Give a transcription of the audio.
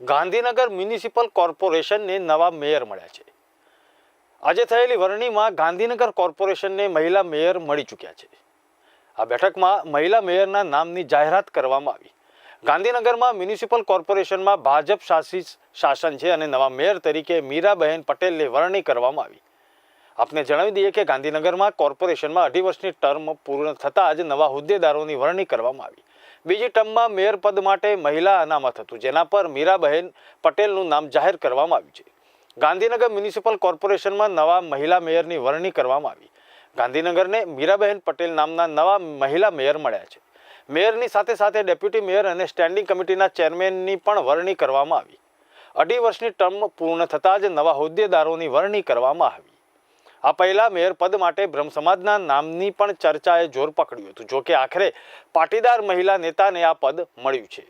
Gandhinagar municipal કોર્પોરેશનને નવા mayor મળ્યા છે. આજે થયેલી વરણીમાં ગાંધીનગર કોર્પોરેશનને મહિલા મેયર મળી ચૂક્યા છે. આ બેઠકમાં મહિલા મેયરના નામની જાહેરાત કરવામાં આવી. ગાંધીનગરમાં મ્યુનિસિપલ કોર્પોરેશનમાં ભાજપ શાસિત શાસન છે અને નવા મેયર તરીકે મીરાબહેન પટેલને વરણી કરવામાં આવી. આપને જણાવી દઈએ કે ગાંધીનગરમાં કોર્પોરેશનમાં અઢી વર્ષની ટર્મ પૂર્ણ થતાં જ નવા હોદ્દેદારોની વરણી કરવામાં આવી. બીજી ટર્મમાં મેયર પદ માટે મહિલા અનામત હતું, જેના પર મીરાબહેન પટેલનું નામ જાહેર કરવામાં આવ્યું છે. ગાંધીનગર મ્યુનિસિપલ કોર્પોરેશનમાં નવા મહિલા મેયરની વરણી કરવામાં આવી. ગાંધીનગરને મીરાબહેન પટેલ નામના નવા મહિલા મેયર મળ્યા છે. મેયરની સાથે સાથે ડેપ્યુટી મેયર અને સ્ટેન્ડિંગ કમિટીના ચેરમેનની પણ વરણી કરવામાં આવી. અઢી વર્ષની ટર્મ પૂર્ણ થતાં જ નવા હોદ્દેદારોની વરણી કરવામાં આવી. આ પહેલા મેયર પદ માટે બ્રહ્મ સમાજના નામની પણ ચર્ચાએ જોર પકડ્યું હતું. જોકે આખરે પાટીદાર મહિલા નેતાને આ પદ મળ્યું છે.